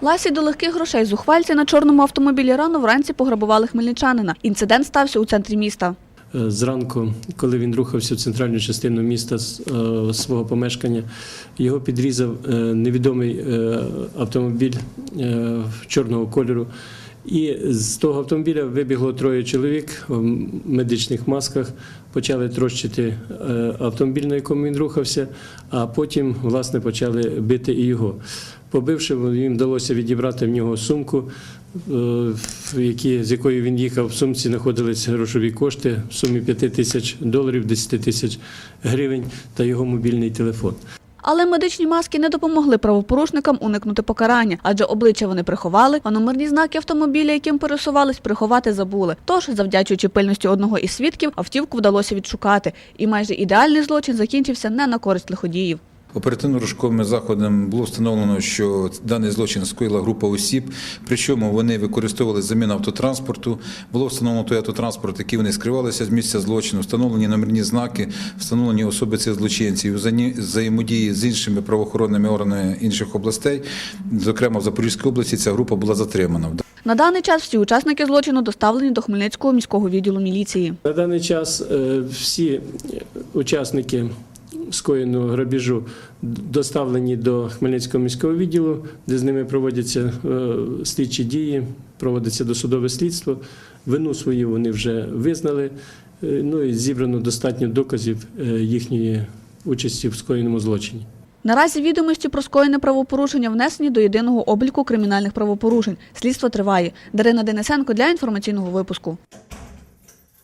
Ласі до легких грошей зухвальці на чорному автомобілі рано вранці пограбували хмельничанина. Інцидент стався у центрі міста. Е, Зранку, коли він рухався в центральну частину міста з е, свого помешкання, його підрізав е, невідомий автомобіль чорного кольору. І з того автомобіля вибігло троє чоловік в медичних масках, почали трощити е, автомобіль, на якому він рухався, а потім, власне, почали бити і його. Побивши, їм вдалося відібрати в нього сумку, е, з якою він їхав. В сумці знаходились грошові кошти в сумі 5 тисяч доларів, 10 тисяч гривень та його мобільний телефон. Але медичні маски не допомогли правопорушникам уникнути покарання, адже обличчя вони приховали, а номерні знаки автомобіля, яким пересувались, приховати забули. Тож, завдячуючи пильності одного із свідків, автівку вдалося відшукати. І майже ідеальний злочин закінчився не на користь лиходіїв. Оперативно-розшуковими заходами було встановлено, що даний злочин скоїла група осіб, причому вони використовували заміну автотранспорту. Було встановлено той автотранспорт, який вони скривалися з місця злочину, встановлені номерні знаки, встановлені особи цих злочинців, взаємодії з іншими правоохоронними органами інших областей. Зокрема, в Запорізькій області ця група була затримана. На даний час всі учасники злочину доставлені до Хмельницького міського відділу міліції. На даний час е, всі учасники скоєного грабіжу доставлені до Хмельницького міського відділу, де з ними проводяться е, слідчі дії, проводиться досудове слідство. Вину свою вони вже визнали. е, Ну і зібрано достатньо доказів е, їхньої участі в скоєному злочині. Наразі відомості про скоєне правопорушення внесені до єдиного обліку кримінальних правопорушень. Слідство триває. Дарина Денисенко для інформаційного випуску.